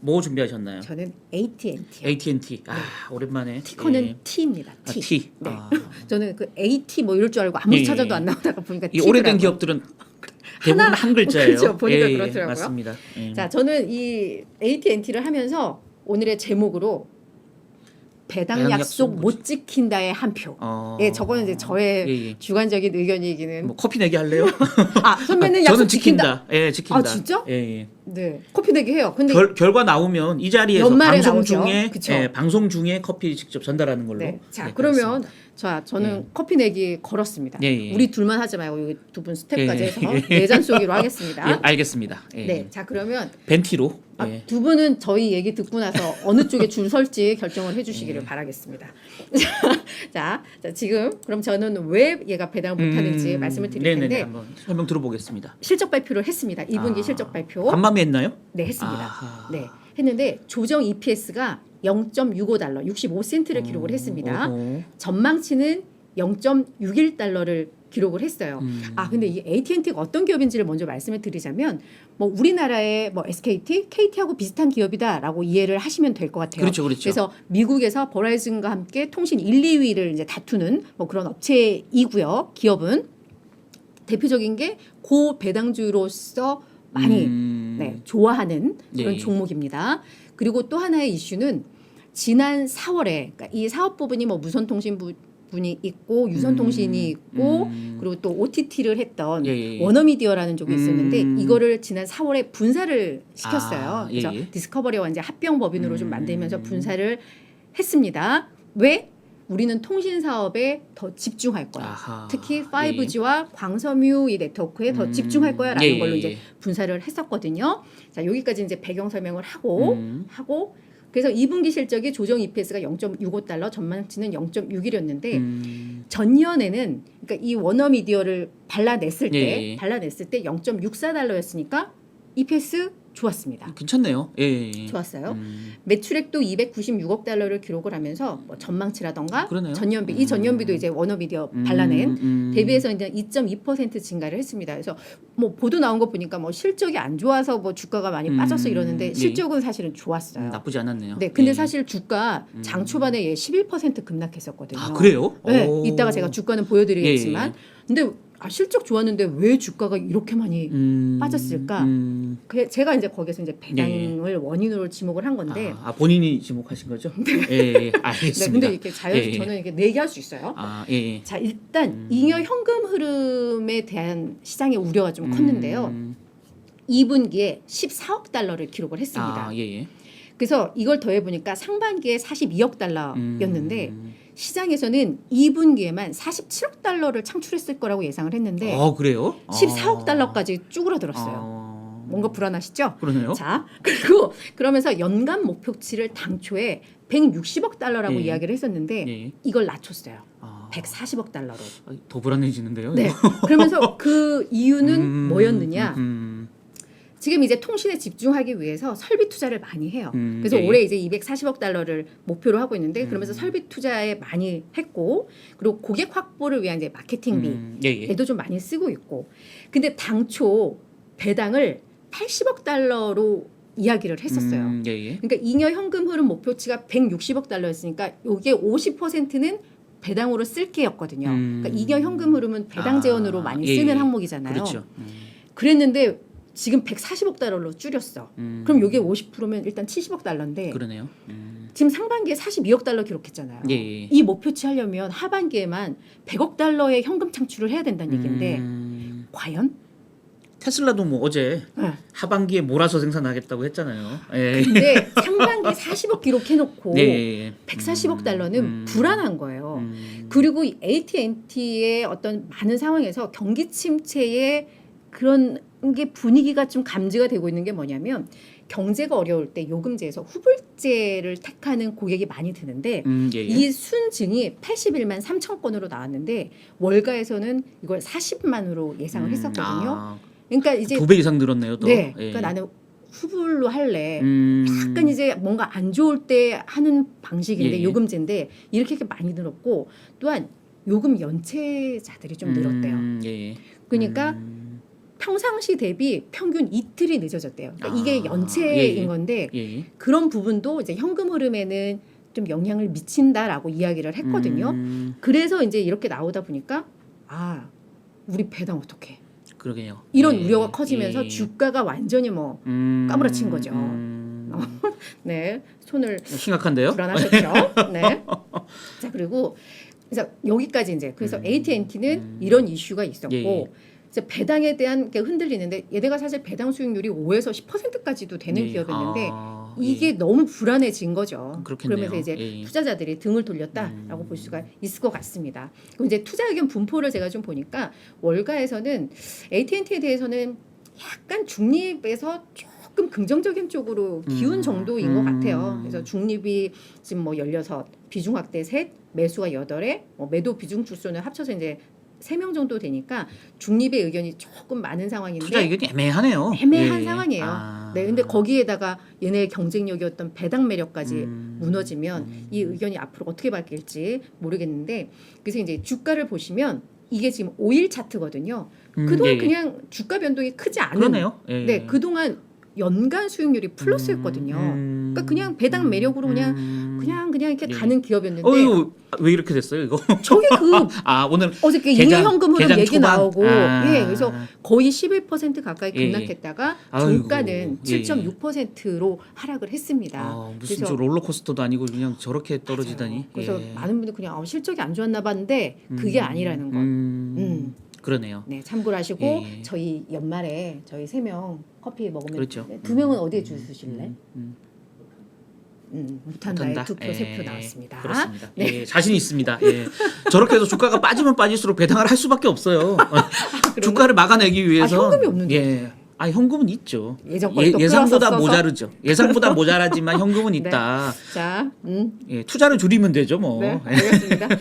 뭐 준비하셨나요? 저는 AT&T. AT&T. 아 오랜만에. 네. 티커는 예. T입니다. 아, T. T. 네. 아. 저는 그 AT 뭐 이럴 줄 알고 아무리 예, 예, 찾아도 예. 안 나오다가 보니까 이 오래된 T더라고요. 기업들은 대부분 하나- 한 글자예요. 그렇죠. 보니까 예, 예, 그렇더라고요. 맞습니다. 예. 자, 저는 이 AT&T를 하면서 오늘의 제목으로 배당, 배당 약속 약속 못 지킨다의 한 표. 어. 예, 저거는 이제 저의 예, 예. 주관적인 의견이기는. 뭐 커피 내기 할래요? 아, 선배는 약속 저는 지킨다. 지킨다. 예, 지킨다. 아, 진짜? 예, 예. 네, 커피 내기 해요. 근데 결, 결과 나오면 이 자리에서 방송 나오죠. 중에. 예, 방송 중에 커피 직접 전달하는 걸로. 네. 자, 예, 그러면 그렇습니다. 자, 저는 예. 커피 내기 걸었습니다. 예, 예. 우리 둘만 하지 말고 여기 두 분 스텝까지 예, 해서 예. 내잔 쏘기로 하겠습니다. 예, 알겠습니다. 예. 네. 자, 그러면 벤티로. 아, 예. 두 분은 저희 얘기 듣고 나서 어느 쪽에 줄 설지 결정을 해 예. 주시기를 바라겠습니다. 자, 자, 지금 그럼 저는 왜 얘가 배당을 못 하는지 음, 말씀을 드릴 네네네, 텐데 한번 설명 들어보겠습니다. 실적 발표를 했습니다. 2분기 아, 실적 발표. 간밤에 했나요? 네, 했습니다. 아하. 네. 했는데 조정 EPS가 0.65달러, 65센트를 기록을 했습니다. 어허. 전망치는 0.61달러를 기록을 했어요. 음. 아 근데 이 AT&T가 어떤 기업인지를 먼저 말씀을 드리자면 뭐 우리나라의 뭐 SKT, KT하고 비슷한 기업이다라고 이해를 하시면 될 것 같아요. 그렇죠, 그렇죠. 그래서 미국에서 버라이즌과 함께 통신 1, 2위를 이제 다투는 뭐 그런 업체이고요. 기업은 대표적인 게 고 배당주로서 많이 음. 네, 좋아하는 그런 예. 종목입니다. 그리고 또 하나의 이슈는 지난 4월에 그러니까 이 사업 부분이 뭐 무선통신 부, 분이 있고 유선통신이 음, 있고 음. 그리고 또 OTT를 했던 예, 예, 예. 워너미디어라는 쪽이 있었는데 음. 이거를 지난 4월에 분사를 시켰어요. 아, 예, 그래서 예. 디스커버리와 이제 합병 법인으로 좀 음. 만들면서 분사를 했습니다. 왜? 우리는 통신 사업에 더 집중할 거야. 아하. 특히 예. 5G와 광섬유 이 네트워크에 더 음. 집중할 거야라는 예, 예, 걸로 예. 이제 분사를 했었거든요. 자 여기까지 이제 배경 설명을 하고 음. 하고 그래서 2분기 실적이 조정 EPS가 0.65달러, 전망치는 0.61이었는데 음. 전년에는 그러니까 이 워너미디어를 발라냈을 때 예, 예. 발라냈을 때 0.64달러였으니까 EPS 좋았습니다. 괜찮네요. 예, 예. 예. 좋았어요. 음. 매출액도 296억 달러를 기록을 하면서 뭐 전망치라던가 그러네요. 전년비 이 음. 전년비도 이제 워너미디어 음, 발라낸 음. 대비해서 이제 2.2% 증가를 했습니다. 그래서 뭐 보도 나온 거 보니까 뭐 실적이 안 좋아서 뭐 주가가 많이 음, 빠졌어 이러는데 예. 실적은 사실은 음, 좋았어요. 나쁘지 않았네요. 네, 근데 예. 사실 주가 장 음. 초반에 얘11% 급락했었거든요. 아 그래요? 네, 오. 이따가 제가 주가는 보여드리겠지만, 예, 예. 근데 아, 실적 좋았는데 왜 주가가 이렇게 많이 음, 빠졌을까? 음. 그 제가 이제 거기서 이제 배당을 원인으로 지목을 한 건데, 아, 아, 본인이 지목하신 거죠? 예, 예, 네, 알겠습니다. 근데 이렇게 자연 예, 예. 저는 이렇게 내기할 수 있어요. 아, 예, 예. 자 일단 음. 잉여 현금 흐름에 대한 시장의 우려가 좀 컸는데요. 음. 2분기에 14억 달러를 기록을 했습니다. 아, 예, 예. 그래서 이걸 더해 보니까 상반기에 42억 달러였는데 음. 시장에서는 2분기에만 47억 달러를 창출했을 거라고 예상을 했는데 아, 그래요? 14억 아. 달러까지 쭈그러들었어요. 아. 뭔가 불안하시죠? 그러네요. 자, 그리고 그러면서 연간 목표치를 당초에 160억 달러라고 예. 이야기를 했었는데 예. 이걸 낮췄어요. 아. 140억 달러로. 아, 더 불안해지는데요. 네. 그러면서 그 이유는 음, 뭐였느냐? 음, 지금 이제 통신에 집중하기 위해서 설비 투자를 많이 해요. 음, 그래서 예. 올해 이제 240억 달러를 목표로 하고 있는데 그러면서 음. 설비 투자에 많이 했고 그리고 고객 확보를 위한 이제 마케팅비 음, 예, 예. 좀 많이 쓰고 있고 근데 당초 배당을 80억 달러로 이야기를 했었어요. 음, 예, 예. 그러니까 잉여 현금 흐름 목표치가 160억 달러였으니까 이게 50%는 배당으로 쓸게였거든요. 음. 그러니까 잉여 현금 흐름은 배당 아, 재원으로 많이 예, 쓰는 예. 항목이잖아요. 그렇죠. 음, 그랬는데 지금 140억 달러로 줄였어. 음. 그럼 이게 50%면 일단 70억 달러인데 그러네요. 음. 지금 상반기에 42억 달러 기록했잖아요. 예, 예. 이 목표치 하려면 하반기에만 100억 달러의 현금 창출을 해야 된다는 얘기인데 음. 과연? 테슬라도 뭐 어제 네. 하반기에 몰아서 생산하겠다고 했잖아요. 예. 근데 상반기 40억 기록해놓고 예, 예, 예. 140억 달러는 음. 불안한 거예요. 음. 그리고 이 AT&T의 어떤 많은 상황에서 경기 침체의 그런 게 분위기가 좀 감지가 되고 있는 게 뭐냐면 경제가 어려울 때 요금제에서 후불제를 택하는 고객이 많이 드는데 음, 예, 예. 이 순증이 81만 3천 건으로 나왔는데 월가에서는 이걸 40만으로 예상을 음, 했었거든요. 아, 그러니까 이제 두 배 이상 늘었네요, 또. 네, 예. 그러니까 나는 후불로 할래. 음. 약간 이제 뭔가 안 좋을 때 하는 방식인데 예, 예. 요금제인데 이렇게 이렇게 많이 늘었고 또한 요금 연체자들이 좀 늘었대요. 음, 예, 예. 그러니까 음, 평상시 대비 평균 이틀이 늦어졌대요. 그러니까 이게 아, 연체인 예, 예. 건데 예. 그런 부분도 이제 현금 흐름에는 좀 영향을 미친다라고 이야기를 했거든요. 음, 그래서 이제 이렇게 나오다 보니까 아 우리 배당 어떻게 그러게요. 이런 예, 우려가 커지면서 예. 주가가 완전히 뭐 음, 까무러친 거죠. 음, 네, 손을 심각한데요? 불안하셨죠. 네. 자 그리고 그래서 여기까지 이제 그래서 음, AT&T는 음. 이런 이슈가 있었고 예, 예. 이제 배당에 대한 게 흔들리는데 얘네가 사실 배당 수익률이 5에서 10%까지도 되는 예. 기업이었는데 아, 이게 예. 너무 불안해진 거죠. 그렇겠네요. 그러면서 이제 예. 투자자들이 등을 돌렸다라고 음. 볼 수가 있을 것 같습니다. 그럼 이제 투자 의견 분포를 제가 좀 보니까 월가에서는 AT&T에 대해서는 약간 중립에서 조금 긍정적인 쪽으로 기운 음. 정도인 것 같아요. 음. 그래서 중립이 지금 뭐 16, 비중 확대 셋, 매수가 8에 뭐 매도 비중 출소는 합쳐서 이제 3명 정도 되니까 중립의 의견이 조금 많은 상황인데 투자 의견이 애매하네요. 애매한 예. 상황이에요. 아. 네, 근데 거기에다가 얘네의 경쟁력이었던 배당 매력까지 음. 무너지면 음. 이 의견이 앞으로 어떻게 바뀔지 모르겠는데 그래서 이제 주가를 보시면 이게 지금 5일 차트거든요. 음, 그동안 예, 예. 그냥 주가 변동이 크지 않은 그러네요. 예. 네, 그동안 연간 수익률이 플러스였거든요. 음, 그러니까 그냥 배당 매력으로 그냥 음. 그냥 그냥 이렇게 예. 가는 기업이었는데 어유 왜 이렇게 됐어요 이거? 저게 그 아 오늘 어저께 개장- 이해현금 흐름 얘기 초반? 나오고 아. 예 그래서 거의 11% 가까이 예, 예. 급락했다가 아이고, 종가는 예, 예. 7.6%로 하락을 했습니다. 아, 무슨 그래서- 저 롤러코스터도 아니고 그냥 저렇게 떨어지다니. 맞아요. 그래서 예. 많은 분들 그냥 어, 실적이 안 좋았나 봤는데 그게 음, 아니라는 거. 음, 음. 그러네요. 네, 참고를 하시고 예, 예. 저희 연말에 저희 세 명 커피 먹으면 그렇죠. 네, 두 명은 어디에 주시실래? 음, 음. 음, 못한다의 못한다. 투표 예, 세표 나왔습니다. 그렇습니다. 네. 예, 자신 있습니다. 예. 저렇게 해서 주가가 빠지면 빠질수록 배당을 할 수밖에 없어요. 주가를 막아내기 위해서. 아, 현금이 없는데. 예. 아 현금은 있죠. 예전 걸또 예상보다 끌어서 써서. 모자르죠. 예상보다 모자라지만 현금은 네. 있다. 자, 음, 예, 투자를 줄이면 되죠, 뭐. 네, 알겠습니다.